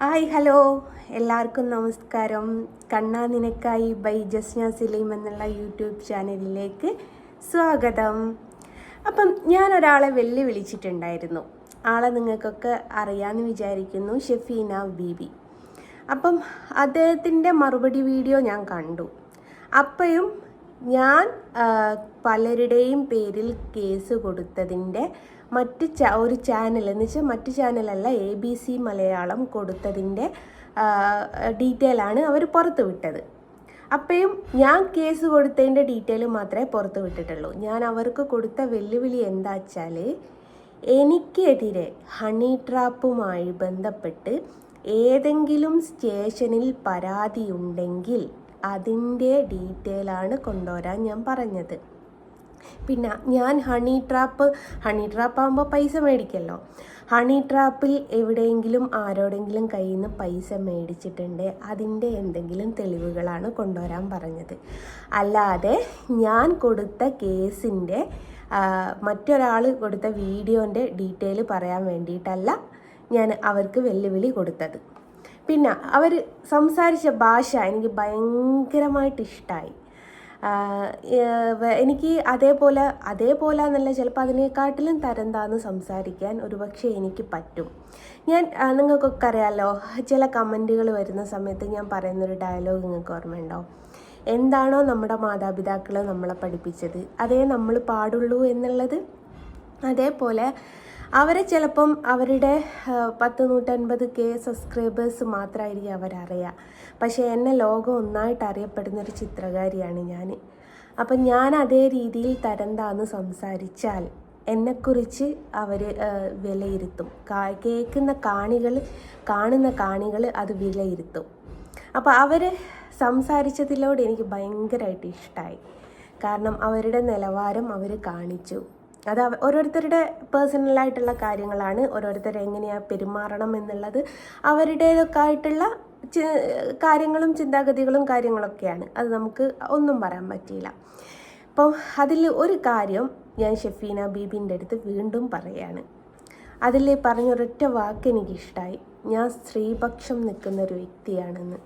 Hi hello. എല്ലാവർക്കും നമസ്കാരം. കണ്ണാ നിനക്കായി ബൈ ജസ്ന സലീം എന്നുള്ള യൂട്യൂബ് ചാനലിലേക്ക് സ്വാഗതം. അപ്പം ഞാൻ ഒരാളെ വെല്ലുവിളിച്ചിട്ടുണ്ടായിരുന്നു. ആളെ നിങ്ങൾക്കൊക്കെ അറിയാമെന്ന് വിചാരിക്കുന്നു ഷെഫീന ബീബി. അപ്പം അദ്ദേഹത്തിന്റെ മറുപടി വീഡിയോ ഞാൻ കണ്ടു. അപ്പോഴും ഞാൻ പലരുടെയും പേരിൽ കേസ് കൊടുത്തതിന്റെ മറ്റ് ഒരു ചാനൽ എന്ന് വെച്ചാൽ മറ്റ് ചാനലല്ല എ ബി സി മലയാളം കൊടുത്തതിന്റെ ഡീറ്റെയിൽ ആണ് അവർ പുറത്ത് വിട്ടത്. അപ്പോഴും ഞാൻ കേസ് കൊടുത്തതിന്റെ ഡീറ്റെയിൽ മാത്രമേ പുറത്ത് വിട്ടിട്ടുള്ളൂ. ഞാൻ അവർക്ക് കൊടുത്ത വെല്ലുവിളി എന്താ വെച്ചാൽ എനിക്കെതിരെ ഹണി ട്രാപ്പുമായി ബന്ധപ്പെട്ട് ഏതെങ്കിലും സ്റ്റേഷനിൽ പരാതിയുണ്ടെങ്കിൽ അതിന്റെ ഡീറ്റെയിലാണ് കൊണ്ടുവരാൻ ഞാൻ പറഞ്ഞത്. പിന്നെ ഞാൻ ഹണി ട്രാപ്പ് ഹണി ട്രാപ്പ് ആകുമ്പോൾ പൈസ മേടിക്കല്ലോ. ഹണി ട്രാപ്പിൽ എവിടെയെങ്കിലും ആരോടെങ്കിലും കയ്യിൽ നിന്ന് പൈസ മേടിച്ചിട്ടുണ്ട്. അതിന്റെ എന്തെങ്കിലും തെളിവുകളാണ് കൊണ്ടുവരാൻ പറഞ്ഞത്. അല്ലാതെ ഞാൻ കൊടുത്ത കേസിന്റെ മറ്റൊരാൾ കൊടുത്ത വീഡിയോന്റെ ഡീറ്റെയിൽ പറയാൻ വേണ്ടിയിട്ടല്ല ഞാൻ അവർക്ക് വെല്ലുവിളി കൊടുത്തത്. പിന്നെ അവർ സംസാരിച്ച ഭാഷ എനിക്ക് ഭയങ്കരമായിട്ട് ഇഷ്ടമായി എനിക്ക് അതേപോലെ അതേപോലെ എന്നല്ല ചിലപ്പോൾ അതിനെക്കാട്ടിലും തരം താന്ന് സംസാരിക്കാൻ ഒരുപക്ഷെ എനിക്ക് പറ്റും. ഞാൻ നിങ്ങൾക്കൊക്കെ അറിയാമല്ലോ ചില കമന്റുകൾ വരുന്ന സമയത്ത് ഞാൻ പറയുന്നൊരു ഡയലോഗ് നിങ്ങൾക്ക് ഓർമ്മയുണ്ടോ? എന്താണോ നമ്മുടെ മാതാപിതാക്കൾ നമ്മളെ പഠിപ്പിച്ചത്? അതേ നമ്മൾ പാടുള്ളൂ എന്നുള്ളത്? അതേപോലെ അവരെ ചിലപ്പം അവരുടെ പത്ത് നൂറ്റൻപത് കെ സബ്സ്ക്രൈബേഴ്സ് മാത്രമായിരിക്കും അവരറിയുക പക്ഷേ എന്നെ ലോകം ഒന്നായിട്ട് അറിയപ്പെടുന്ന ഒരു ചിത്രകാരിയാണ് ഞാൻ അപ്പം ഞാൻ അതേ രീതിയിൽ തരം താന്ന് സംസാരിച്ചാൽ എന്നെക്കുറിച്ച് അവർ വിലയിരുത്തും. കേൾക്കുന്ന കാണികൾ കാണുന്ന കാണികൾ അത് വിലയിരുത്തും. അപ്പോൾ അവർ സംസാരിച്ചതിലോട് എനിക്ക് ഭയങ്കരമായിട്ട് ഇഷ്ടമായി കാരണം അവരുടെ നിലവാരം അവർ കാണിച്ചു. അത് ഓരോരുത്തരുടെ പേഴ്സണലായിട്ടുള്ള കാര്യങ്ങളാണ് ഓരോരുത്തർ എങ്ങനെയാണ് പെരുമാറണം എന്നുള്ളത് അവരുടേതൊക്കെ ആയിട്ടുള്ള കാര്യങ്ങളും ചിന്താഗതികളും കാര്യങ്ങളൊക്കെയാണ്. അത് നമുക്ക് ഒന്നും പറയാൻ പറ്റിയില്ല. അപ്പോൾ അതിൽ ഒരു കാര്യം ഞാൻ ഷെഫീന ബീബിന്റെ അടുത്ത് വീണ്ടും പറയാണ്. അതിൽ പറഞ്ഞൊരൊറ്റ വാക്ക് എനിക്കിഷ്ടമായി ഞാൻ സ്ത്രീപക്ഷം നിൽക്കുന്ന ഒരു വ്യക്തിയാണെന്ന്.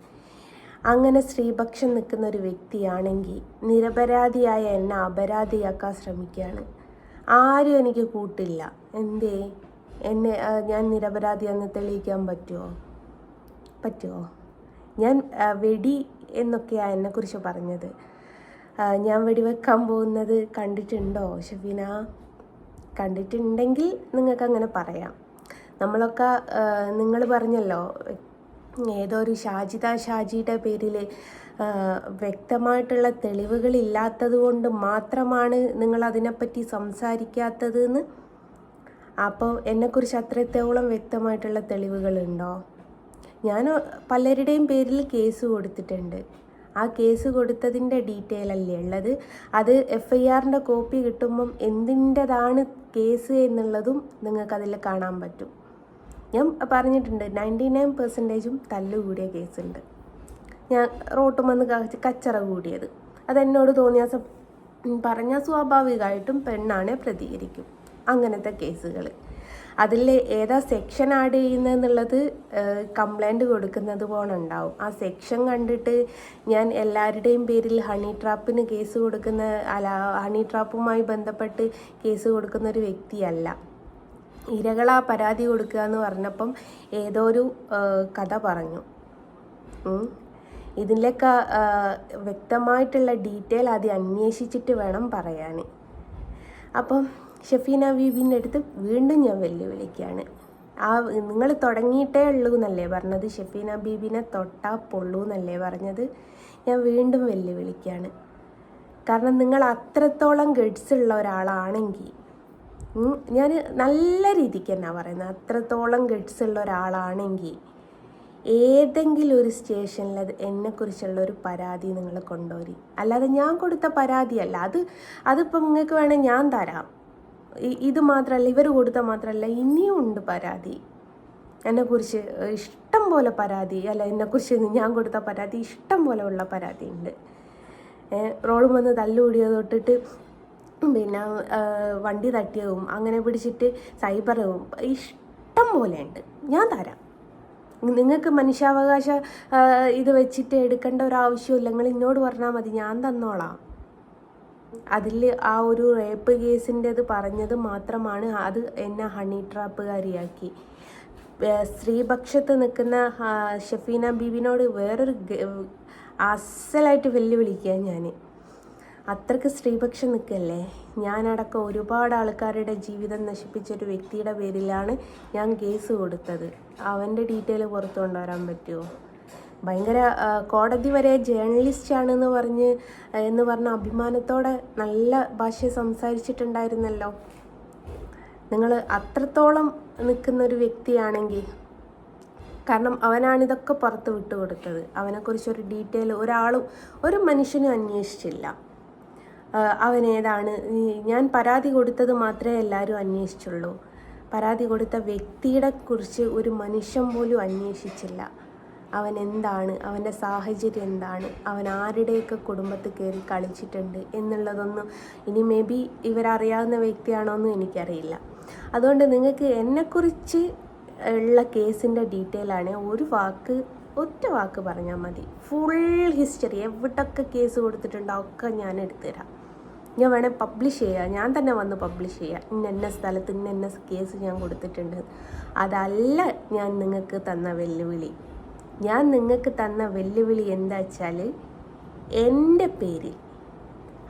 അങ്ങനെ സ്ത്രീപക്ഷം നിൽക്കുന്ന ഒരു വ്യക്തിയാണെങ്കിൽ നിരപരാധിയായ എന്നെ അപരാധിയാക്കാൻ ശ്രമിക്കുകയാണ്. ആരും എനിക്ക് കൂട്ടില്ല. എന്തേ? എന്നെ ഞാൻ നിരപരാധിയാന്ന് തെളിയിക്കാൻ പറ്റുമോ പറ്റുമോ? ഞാൻ വെടി എന്നൊക്കെയാണ് എന്നെക്കുറിച്ച് പറഞ്ഞത്. ഞാൻ വെടിവെക്കാൻ പോകുന്നത് കണ്ടിട്ടുണ്ടോ ഷബീന കണ്ടിട്ടുണ്ടെങ്കിൽ നിങ്ങൾക്ക് അങ്ങനെ പറയാം. നമ്മളൊക്കെ നിങ്ങൾ പറഞ്ഞല്ലോ ഏതോ ഒരു ഷാജിത ഷാജിയുടെ പേരിൽ വ്യക്തമായിട്ടുള്ള തെളിവുകൾ ഇല്ലാത്തത് കൊണ്ട് മാത്രമാണ് നിങ്ങൾ അതിനെപ്പറ്റി സംസാരിക്കാത്തതെന്ന് അപ്പോൾ എന്നെക്കുറിച്ച് അത്രത്തോളം വ്യക്തമായിട്ടുള്ള തെളിവുകളുണ്ടോ? ഞാൻ പലരുടെയും പേരിൽ കേസ് കൊടുത്തിട്ടുണ്ട്. ആ കേസ് കൊടുത്തതിന്റെ ഡീറ്റെയിൽ അല്ലേ ഉള്ളത്? അത് എഫ് ഐ ആറിന്റെ കോപ്പി കിട്ടുമ്പം എന്തിന്റെതാണ് കേസ് എന്നുള്ളതും നിങ്ങൾക്കതിൽ കാണാൻ പറ്റും. ഞാൻ പറഞ്ഞിട്ടുണ്ട് നയന്റി നയൻ പെർസെന്റേജും തല്ലുകൂടിയ കേസുണ്ട്. ഞാൻ റോട്ടും വന്ന് കച്ചറ കൂടിയത്. അതെന്നോട് തോന്നിയ പറഞ്ഞ സ്വാഭാവികമായിട്ടും പെണ്ണാണെ പ്രതികരിക്കും. അങ്ങനത്തെ കേസുകൾ. അതിൽ ഏതാ സെക്ഷൻ ആഡ് ചെയ്യുന്നതെന്നുള്ളത് കംപ്ലൈന്റ് കൊടുക്കുന്നത് പോലെ ഉണ്ടാവും. ആ സെക്ഷൻ കണ്ടിട്ട് ഞാൻ എല്ലാവരുടെയും പേരിൽ ഹണി ട്രാപ്പിന് കേസ് കൊടുക്കുന്ന അല്ല ഹണി ട്രാപ്പുമായി ബന്ധപ്പെട്ട് കേസ് കൊടുക്കുന്ന ഒരു വ്യക്തിയല്ല. ഇരകളാ പരാതി കൊടുക്കുക എന്ന് പറഞ്ഞപ്പം ഏതോ ഒരു കഥ പറഞ്ഞു. ഇതിലൊക്കെ വ്യക്തമായിട്ടുള്ള ഡീറ്റെയിൽ ആദ്യം അന്വേഷിച്ചിട്ട് വേണം പറയാൻ. അപ്പം ഷഫീന ബീബിന്റെ അടുത്ത് വീണ്ടും ഞാൻ വെല്ലുവിളിക്കുകയാണ്. ആ നിങ്ങൾ തുടങ്ങിയിട്ടേ ഉള്ളൂ എന്നല്ലേ പറഞ്ഞത്? ഷെഫീന ബീബിനെ തൊട്ടാ പൊള്ളൂ എന്നല്ലേ പറഞ്ഞത്? ഞാൻ വീണ്ടും വെല്ലുവിളിക്കുകയാണ്. കാരണം നിങ്ങൾ അത്രത്തോളം ഗഡ്സ് ഉള്ള ഒരാളാണെങ്കിൽ ഞാൻ നല്ല രീതിക്ക് എന്നാ പറയുന്നത്? അത്രത്തോളം ഗഡ്സ് ഉള്ള ഒരാളാണെങ്കിൽ ഏതെങ്കിലും ഒരു സ്റ്റേഷനിൽ അത് എന്നെക്കുറിച്ചുള്ള ഒരു പരാതി നിങ്ങൾ കൊണ്ടുവരി. അല്ലാതെ ഞാൻ കൊടുത്ത പരാതിയല്ല. അത് അതിപ്പം നിങ്ങൾക്ക് വേണേൽ ഞാൻ തരാം. ഇത് മാത്രമല്ല ഇവർ കൊടുത്ത മാത്രമല്ല ഇനിയും ഉണ്ട് പരാതി. എന്നെക്കുറിച്ച് ഇഷ്ടം പോലെ പരാതി അല്ല എന്നെക്കുറിച്ച് ഞാൻ കൊടുത്ത പരാതി ഇഷ്ടം പോലെ ഉള്ള പരാതി ഉണ്ട്. റോഡും വന്ന് തല്ലുകൂടിയത് തൊട്ടിട്ട് പിന്നെ വണ്ടി തട്ടിയതും അങ്ങനെ പിടിച്ചിട്ട് സൈബറും ഇഷ്ടം പോലെ ഉണ്ട്. ഞാൻ തരാം. നിങ്ങൾക്ക് മനുഷ്യാവകാശ ഇത് വെച്ചിട്ട് എടുക്കേണ്ട ഒരു ആവശ്യമില്ല നിങ്ങൾ ഇന്നോട് പറഞ്ഞാൽ മതി ഞാൻ തന്നോളാം. അതിൽ ആ ഒരു റേപ്പ് കേസിന്റെത് പറഞ്ഞത് മാത്രമാണ്. അത് എന്നെ ഹണി ട്രാപ്പുകാരിയാക്കി. സ്ത്രീപക്ഷത്ത് നിൽക്കുന്ന ഷഫീന ബീബിനോട് വേറൊരു അസലായിട്ട് വെല്ലുവിളിക്കുക ഞാൻ അത്രയ്ക്ക് സ്ത്രീപക്ഷം നിൽക്കല്ലേ? ഞാനടക്കം ഒരുപാട് ആൾക്കാരുടെ ജീവിതം നശിപ്പിച്ചൊരു വ്യക്തിയുടെ പേരിലാണ് ഞാൻ കേസ് കൊടുത്തത്. അവന്റെ ഡീറ്റെയിൽ പുറത്തു കൊണ്ടുവരാൻ പറ്റുമോ ഭയങ്കര കോടതി വരെ ജേർണലിസ്റ്റ് എന്ന് പറഞ്ഞ് എന്ന് പറഞ്ഞ അഭിമാനത്തോടെ നല്ല ഭാഷ സംസാരിച്ചിട്ടുണ്ടായിരുന്നല്ലോ. നിങ്ങൾ അത്രത്തോളം നിൽക്കുന്ന ഒരു വ്യക്തിയാണെങ്കിൽ കാരണം അവനാണ് ഇതൊക്കെ പുറത്ത് വിട്ടു കൊടുത്തത്. അവനെക്കുറിച്ചൊരു ഡീറ്റെയിൽ ഒരാളും ഒരു മനുഷ്യനും അന്വേഷിച്ചില്ല. ഈ- ഞാൻ പരാതി കൊടുത്തത് മാത്രമേ എല്ലാവരും അന്വേഷിച്ചുള്ളൂ. പരാതി കൊടുത്ത വ്യക്തിയുടെ കുറിച്ച് ഒരു മനുഷ്യൻ പോലും അന്വേഷിച്ചില്ല. അവൻ എന്താണ്? അവന്റെ സാഹചര്യം എന്താണ്? അവൻ ആരുടെയൊക്കെ കുടുംബത്തിൽ കയറി കളിച്ചിട്ടുണ്ട് എന്നുള്ളതൊന്നും ഇനി മേ ബി ഇവരറിയാവുന്ന വ്യക്തിയാണോ എന്നും എനിക്കറിയില്ല. അതുകൊണ്ട് നിങ്ങൾക്ക് എന്നെക്കുറിച്ച് ഉള്ള കേസിന്റെ ഡീറ്റെയിൽ ആണ് ഒരു വാക്ക് ഒറ്റ വാക്ക് പറഞ്ഞാൽ മതി. ഫുൾ ഹിസ്റ്ററി എവിടൊക്കെ കേസ് കൊടുത്തിട്ടുണ്ടോ ഒക്കെ ഞാൻ എടുത്തുതരാം ഞാൻ വേണേൽ പബ്ലിഷ് ചെയ്യാം. ഞാൻ തന്നെ വന്ന് പബ്ലിഷ് ചെയ്യാം. ഇന്ന എന്ന സ്ഥലത്ത് ഇന്ന എന്ന കേസ് ഞാൻ കൊടുത്തിട്ടുണ്ട്. അതല്ല ഞാൻ നിങ്ങൾക്ക് തന്ന വെല്ലുവിളി. ഞാൻ നിങ്ങൾക്ക് തന്ന വെല്ലുവിളി എന്താ വെച്ചാൽ എന്റെ പേരിൽ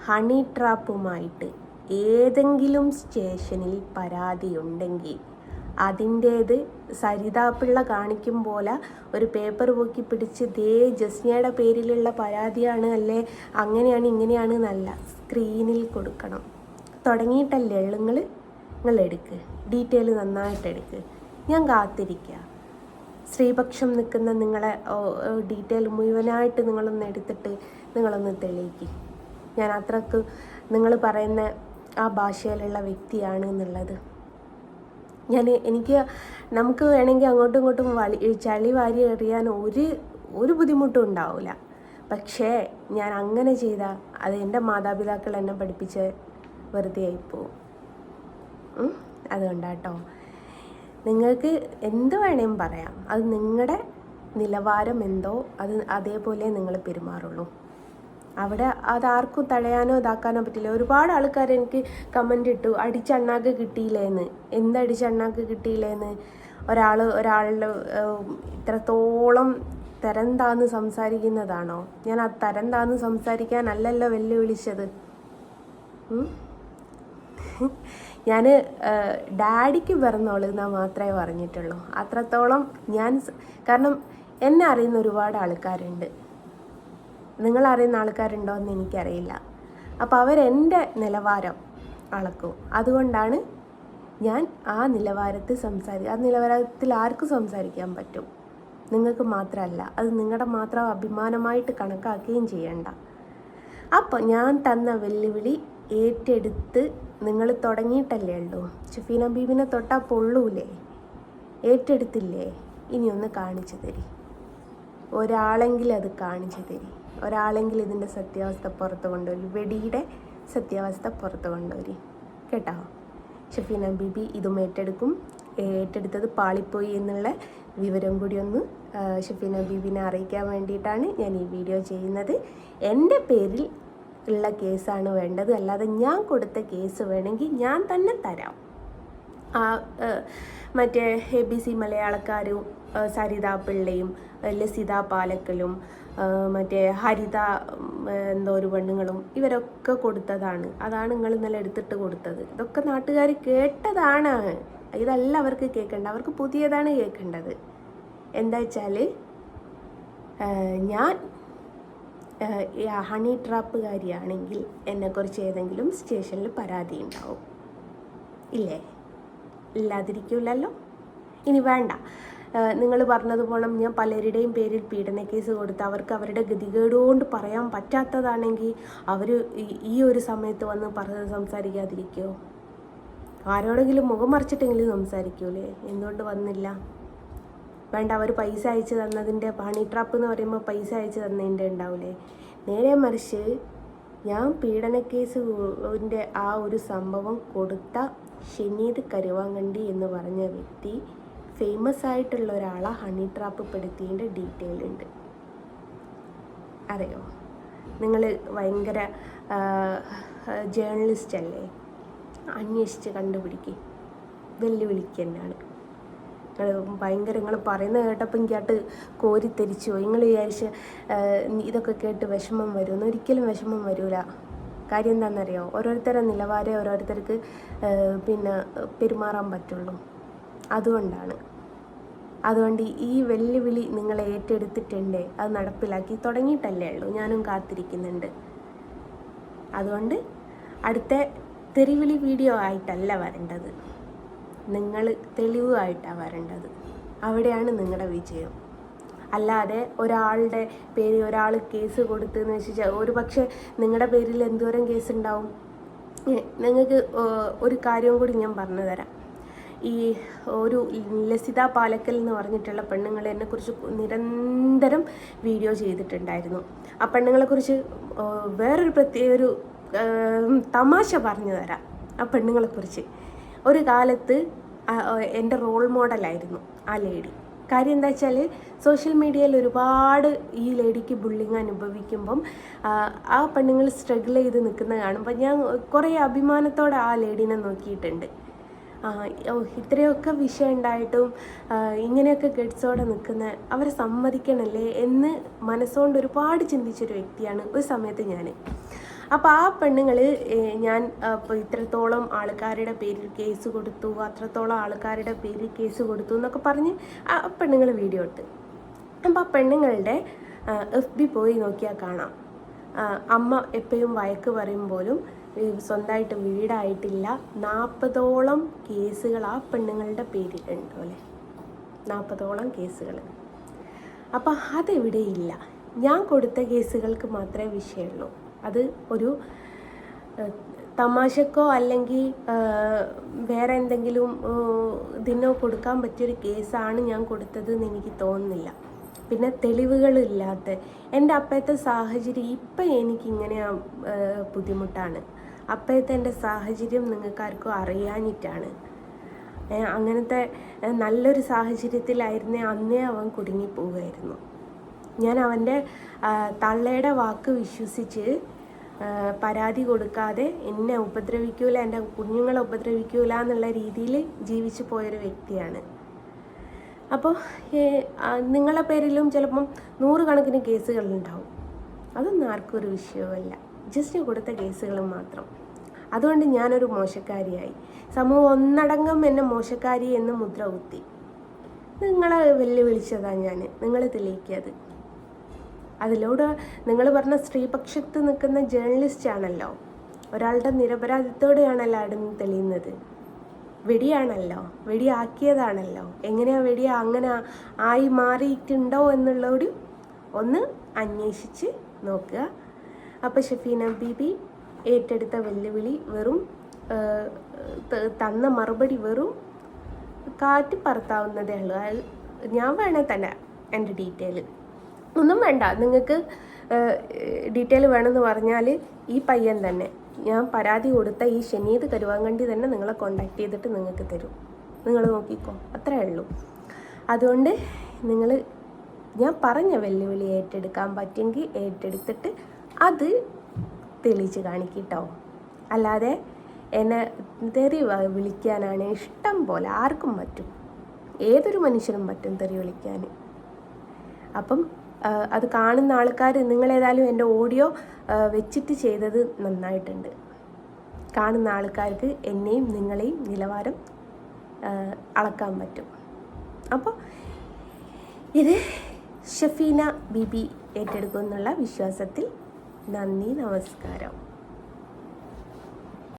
ഹണി ട്രാപ്പുമായിട്ട് ഏതെങ്കിലും സ്റ്റേഷനിൽ പരാതിയുണ്ടെങ്കിൽ അതിന്റേത് സരിതാപിള്ള കാണിക്കും പോലെ ഒരു പേപ്പർ പൊക്കി പിടിച്ച് ദേ ജസ്നയുടെ പേരിലുള്ള പരാതിയാണ് അല്ലേ? അങ്ങനെയാണ് ഇങ്ങനെയാണ് എന്നല്ല. സ്ക്രീനിൽ കൊടുക്കണം. തുടങ്ങിയിട്ടല്ലേ നിങ്ങൾ നിങ്ങൾ എടുക്ക് ഡീറ്റെയിൽ നന്നായിട്ട് എടുക്ക് ഞാൻ കാത്തിരിക്കുക സ്ത്രീപക്ഷം നിൽക്കുന്ന നിങ്ങളെ ഡീറ്റെയിൽ മുഴുവനായിട്ട് നിങ്ങളൊന്ന് എടുത്തിട്ട് നിങ്ങളൊന്ന് തെളിയിക്കും. ഞാൻ അത്രയ്ക്ക് നിങ്ങൾ പറയുന്ന ആ ഭാഷയിലുള്ള വ്യക്തിയാണ് എന്നുള്ളത്. ഞാൻ എനിക്ക് നമുക്ക് വേണമെങ്കിൽ അങ്ങോട്ടും ഇങ്ങോട്ടും വളി ചളി വാരി എറിയാൻ ഒരു ഒരു ബുദ്ധിമുട്ടും ഉണ്ടാവില്ല. പക്ഷേ ഞാൻ അങ്ങനെ ചെയ്താൽ അത് എന്റെ മാതാപിതാക്കൾ എന്നെ പഠിപ്പിച്ച് വെറുതെ ആയിപ്പോവും? അതുകൊണ്ടാട്ടോ. നിങ്ങൾക്ക് എന്ത് വേണേലും പറയാം. അത് നിങ്ങളുടെ നിലവാരം എന്തോ അത് അതേപോലെ നിങ്ങൾ പെരുമാറുള്ളൂ. അവിടെ അതാർക്കും തടയാനോ ഇതാക്കാനോ പറ്റില്ല. ഒരുപാട് ആൾക്കാർ എനിക്ക് കമന്റ് ഇട്ടു അടിച്ചണ്ണാക്ക് കിട്ടിയില്ലേന്ന്. എന്ത് അടിച്ചണ്ണാക്ക് കിട്ടിയില്ലേന്ന്? ഒരാൾ ഒരാളുടെ ഇത്രത്തോളം തരം താന്ന് സംസാരിക്കുന്നതാണോ? ഞാൻ ആ തരം താന്ന് സംസാരിക്കാനല്ലല്ലോ വെല്ലുവിളിച്ചത്? ഞാൻ ഡാഡിക്ക് പിറന്നോളൂ എന്നാ മാത്രമേ പറഞ്ഞിട്ടുള്ളൂ. അത്രത്തോളം ഞാൻ കാരണം എന്നെ അറിയുന്ന ഒരുപാട് ആൾക്കാരുണ്ട്. നിങ്ങൾ അറിയുന്ന ആൾക്കാരുണ്ടോ എന്ന് എനിക്കറിയില്ല. അപ്പോൾ അവരെന്റെ നിലവാരം അളക്കും. അതുകൊണ്ടാണ് ഞാൻ ആ നിലവാരത്തിൽ സംസാരിക്കുക ആ നിലവാരത്തിൽ ആർക്കും സംസാരിക്കാൻ പറ്റും. നിങ്ങൾക്ക് മാത്രമല്ല അത് നിങ്ങളുടെ മാത്രം അഭിമാനമായിട്ട് കണക്കാക്കുകയും ചെയ്യണ്ട. അപ്പോൾ ഞാൻ തന്ന വെല്ലുവിളി ഏറ്റെടുത്ത് നിങ്ങൾ തുടങ്ങിയിട്ടല്ലേ ഉള്ളൂ. ഷഫീന ബീബിനെ തൊട്ടാൽ പൊള്ളൂലേ? ഏറ്റെടുത്തില്ലേ? ഇനി ഒന്ന് കാണിച്ചു തരി. ഒരാളെങ്കിലും അത് കാണിച്ചു തരി. ഒരാളെങ്കിലും ഇതിന്റെ സത്യാവസ്ഥ പുറത്ത് കൊണ്ടുവരും. വെടിയുടെ സത്യാവസ്ഥ പുറത്ത് കൊണ്ടുവരും. കേട്ടോ? ഷഫീന ബീബി ഇതും ഏറ്റെടുക്കും. ഏറ്റെടുത്തത് പാളിപ്പോയി എന്നുള്ള വിവരം കൂടി ഒന്ന് ഷഫീന ബീബിനെ അറിയിക്കാൻ വേണ്ടിയിട്ടാണ് ഞാൻ ഈ വീഡിയോ ചെയ്യുന്നത്. എന്റെ പേരിൽ ഉള്ള കേസാണ് വേണ്ടത്. അല്ലാതെ ഞാൻ കൊടുത്ത കേസ് വേണമെങ്കിൽ ഞാൻ തന്നെ തരാം. ആ മറ്റേ എ ബി സി മലയാളക്കാരും സരിതാ പിള്ളയും ലസിത പാലക്കലും മറ്റേ ഹരിത എന്തോ ഒരു പെണ്ണുങ്ങളും ഇവരൊക്കെ കൊടുത്തതാണ്. അതാണ് നിങ്ങൾ ഇന്നലെ എടുത്തിട്ട് കൊടുത്തത്. ഇതൊക്കെ നാട്ടുകാർ കേട്ടതാണ്. ഇതല്ല അവർക്ക് കേൾക്കേണ്ട. അവർക്ക് പുതിയതാണ് കേൾക്കേണ്ടത്. എന്താ വെച്ചാൽ ഞാൻ ഹണി ട്രാപ്പുകാരിയാണെങ്കിൽ എന്നെക്കുറിച്ച് ഏതെങ്കിലും സ്റ്റേഷനിൽ പരാതി ഉണ്ടാവും. ഇല്ലേ? ഇല്ലാതിരിക്കില്ലല്ലോ ഇനി വേണ്ട. നിങ്ങൾ പറഞ്ഞതുപോലെ ഞാൻ പലരുടെയും പേരിൽ പീഡന കേസ് കൊടുത്ത് അവർക്ക് അവരുടെ ഗതികേടുകൊണ്ട് പറയാൻ പറ്റാത്തതാണെങ്കിൽ അവർ ഈ ഒരു സമയത്ത് വന്ന് പറഞ്ഞ് സംസാരിക്കാതിരിക്കുമോ ആരോടെങ്കിലും മുഖം മറിച്ചിട്ടെങ്കിലും സംസാരിക്കൂലേ? എന്തുകൊണ്ട് വന്നില്ല? വേണ്ട അവർ പൈസ അയച്ചു തന്നതിന്റെ ഹണി ട്രാപ്പ് എന്ന് പറയുമ്പോൾ പൈസ അയച്ചു തന്നതിന്റെ ഉണ്ടാവില്ലേ നേരെ മറിച്ച് ഞാൻ പീഡനക്കേസിന്റെ ആ ഒരു സംഭവം കൊടുത്ത ഷെനീദ് കരുവാങ്കണ്ടി എന്ന് പറഞ്ഞ വ്യക്തി ഫേമസ് ആയിട്ടുള്ള ഒരാളെ ഹണി ട്രാപ്പ് പെടുത്തിയതിന്റെ ഡീറ്റെയിൽ ഉണ്ട് അറിയോ? നിങ്ങൾ ഭയങ്കര ജേർണലിസ്റ്റ് അല്ലേ? അന്വേഷിച്ച് കണ്ടുപിടിക്കുക വെല്ലുവിളിക്കുക തന്നെയാണ് ഭയങ്കര നിങ്ങൾ പറയുന്നത് കേട്ടപ്പോൾ എനിക്കാട്ട് കോരിത്തെരിച്ചു പോയി. നിങ്ങൾ വിചാരിച്ച് ഇതൊക്കെ കേട്ട് വിഷമം വരുമെന്ന് ഒരിക്കലും വിഷമം വരില്ല കാര്യം എന്താണെന്നറിയോ ഓരോരുത്തരുടെ നിലവാരം ഓരോരുത്തർക്ക് പിന്നെ പെരുമാറാൻ പറ്റുള്ളൂ. അതുകൊണ്ടാണ്. അതുകൊണ്ട് ഈ വെല്ലുവിളി നിങ്ങൾ ഏറ്റെടുത്തിട്ടുണ്ട്? അത് നടപ്പിലാക്കി തുടങ്ങിയിട്ടല്ലേ ഉള്ളൂ. ഞാനും കാത്തിരിക്കുന്നുണ്ട്. അതുകൊണ്ട് അടുത്ത തെറിവിളി വീഡിയോ ആയിട്ടല്ല വരേണ്ടത്. നിങ്ങൾ തെളിവായിട്ടാണ് വരേണ്ടത്. അവിടെയാണ് നിങ്ങളുടെ വിജയം. അല്ലാതെ ഒരാളുടെ പേരിൽ ഒരാൾ കേസ് കൊടുത്തെന്ന് വെച്ചാൽ ഒരു പക്ഷേ നിങ്ങളുടെ പേരിൽ എന്തോരം കേസ് ഉണ്ടാവും നിങ്ങൾക്ക് ഒരു കാര്യം കൂടി ഞാൻ പറഞ്ഞു തരാം. ഈ ഒരു ലസിത പാലക്കൽ എന്ന് പറഞ്ഞിട്ടുള്ള പെണ്ണുങ്ങൾ എന്നെക്കുറിച്ച് നിരന്തരം വീഡിയോ ചെയ്തിട്ടുണ്ടായിരുന്നു. ആ പെണ്ണുങ്ങളെക്കുറിച്ച് വേറൊരു പ്രത്യേക ഒരു തമാശ പറഞ്ഞു തരാം ആ പെണ്ണുങ്ങളെക്കുറിച്ച്. ഒരു കാലത്ത് എന്റെ റോൾ മോഡലായിരുന്നു ആ ലേഡി കാര്യം എന്താ വെച്ചാൽ സോഷ്യൽ മീഡിയയിൽ ഒരുപാട് ഈ ലേഡിക്ക് ബുള്ളിങ് അനുഭവിക്കുമ്പം ആ, പെണ്ണുങ്ങൾ സ്ട്രഗിൾ ചെയ്ത് നിൽക്കുന്നത് കാണുമ്പോൾ ഞാൻ കുറേ അഭിമാനത്തോടെ ആ ലേഡീനെ നോക്കിയിട്ടുണ്ട്. ഇത്രയൊക്കെ വിഷയം ഉണ്ടായിട്ടും ഇങ്ങനെയൊക്കെ ഗഡ്സോടെ നിൽക്കുന്ന അവരെ സമ്മതിക്കണല്ലേ എന്ന് മനസ്സുകൊണ്ട് ഒരുപാട് ചിന്തിച്ചൊരു വ്യക്തിയാണ് ഒരു സമയത്ത് ഞാൻ അപ്പോൾ ആ പെണ്ണുങ്ങൾ ഞാൻ ഇത്രത്തോളം ആൾക്കാരുടെ പേരിൽ കേസ് കൊടുത്തു അത്രത്തോളം ആൾക്കാരുടെ പേരിൽ കേസ് കൊടുത്തു എന്നൊക്കെ പറഞ്ഞ് ആ പെണ്ണുങ്ങൾ വീഡിയോ ഇട്ട്. അപ്പോൾ ആ പെണ്ണുങ്ങളുടെ എഫ് ബി പോയി നോക്കിയാൽ കാണാം. അമ്മ എപ്പോഴും വഴക്ക് പറയുമ്പോഴും സ്വന്തമായിട്ട് വീടായിട്ടില്ല. നാൽപ്പതോളം കേസുകൾ ആ പെണ്ണുങ്ങളുടെ പേരിൽ ഉണ്ട് അല്ലേ? നാൽപ്പതോളം കേസുകൾ. അപ്പം അതെവിടെയില്ല. ഞാൻ കൊടുത്ത കേസുകൾക്ക് മാത്രമേ വിഷയമുള്ളൂ. അത് ഒരു തമാശക്കോ അല്ലെങ്കിൽ വേറെ എന്തെങ്കിലും ഇതിനോ കൊടുക്കാൻ പറ്റിയൊരു കേസാണ് ഞാൻ കൊടുത്തത് എന്ന് എനിക്ക് തോന്നുന്നില്ല. പിന്നെ തെളിവുകളില്ലാത്ത എന്റെ അപ്പോഴത്തെ സാഹചര്യം ഇപ്പം എനിക്കിങ്ങനെ ബുദ്ധിമുട്ടാണ്. അപ്പോഴത്തെ എന്റെ സാഹചര്യം നിങ്ങൾക്കാർക്കും അറിയാനിട്ടാണ് അങ്ങനത്തെ നല്ലൊരു സാഹചര്യത്തിലായിരുന്നേ അന്നേ അവൻ കുടുങ്ങിപ്പോവുമായിരുന്നു. ഞാൻ അവന്റെ തള്ളയുടെ വാക്ക് വിശ്വസിച്ച് പരാതി കൊടുക്കാതെ എന്നെ ഉപദ്രവിക്കൂല എന്റെ കുഞ്ഞുങ്ങളെ ഉപദ്രവിക്കൂല എന്നുള്ള രീതിയിൽ ജീവിച്ചു പോയൊരു വ്യക്തിയാണ്. അപ്പോൾ നിങ്ങളുടെ പേരിലും ചിലപ്പം നൂറുകണക്കിന് കേസുകളുണ്ടാവും. അതൊന്നും ആർക്കും ഒരു വിഷയമല്ല. ജസ്റ്റ് കൊടുത്ത കേസുകൾ മാത്രം. അതുകൊണ്ട് ഞാനൊരു മോശക്കാരിയായി. സമൂഹം ഒന്നടങ്കം എന്നെ മോശക്കാരി എന്ന് മുദ്ര കുത്തി നിങ്ങളെ വെല്ലുവിളിച്ചതാണ് ഞാൻ നിങ്ങൾ തെളിയിക്കത്. അതിലൂടെ നിങ്ങൾ പറഞ്ഞ സ്ത്രീപക്ഷത്ത് നിൽക്കുന്ന ജേർണലിസ്റ്റ് ആണല്ലോ. ഒരാളുടെ നിരപരാധിത്തോടെയാണല്ലോ അവിടെ തെളിയുന്നത്. വെടിയാണല്ലോ. വെടിയാക്കിയതാണല്ലോ. എങ്ങനെയാ വെടി അങ്ങനെ ആയി മാറിയിട്ടുണ്ടോ എന്നുള്ളൊരു ഒന്ന് അന്വേഷിച്ച് നോക്കുക. അപ്പോൾ ഷഫീന ബീബി ഏറ്റെടുത്ത വെല്ലുവിളി വെറും തന്ന മറുപടി വെറും കാറ്റ് പറത്താവുന്നതേ ഉള്ളൂ. ഞാൻ വേണേൽ തന്നെ എന്റെ ഡീറ്റെയിൽ ഒന്നും വേണ്ട. നിങ്ങൾക്ക് ഡീറ്റെയിൽ വേണമെന്ന് പറഞ്ഞാൽ ഈ പയ്യൻ തന്നെ ഞാൻ പരാതി കൊടുത്ത ഈ ഷനീദ് കരുവാങ്കണ്ടി തന്നെ നിങ്ങളെ കോണ്ടാക്ട് ചെയ്തിട്ട് നിങ്ങൾക്ക് തരും. നിങ്ങൾ നോക്കിക്കോ അത്രേ ഉള്ളൂ. അതുകൊണ്ട് നിങ്ങൾ ഞാൻ പറഞ്ഞ വെല്ലുവിളി ഏറ്റെടുക്കാൻ പറ്റുമെങ്കിൽ ഏറ്റെടുത്തിട്ട് അത് തെളിയിച്ച് കാണിക്കിട്ടോ. അല്ലാതെ എന്നെ തെറി വിളിക്കാനാണ് ഇഷ്ടം പോലെ ആർക്കും പറ്റും. ഏതൊരു മനുഷ്യനും പറ്റും തെറി വിളിക്കാൻ. അപ്പം അത് കാണുന്ന ആൾക്കാർ നിങ്ങളേതായാലും എന്റെ ഓഡിയോ വെച്ചിട്ട് ചെയ്തത് നന്നായിട്ടുണ്ട്. കാണുന്ന ആൾക്കാർക്ക് എന്നെയും നിങ്ങളെയും നിലവാരം അളക്കാൻ പറ്റും. അപ്പോൾ ഇത് ഷഫീന ബിബി ഏറ്റെടുക്കുമെന്നുള്ള വിശ്വാസത്തിൽ നന്ദി നമസ്കാരം.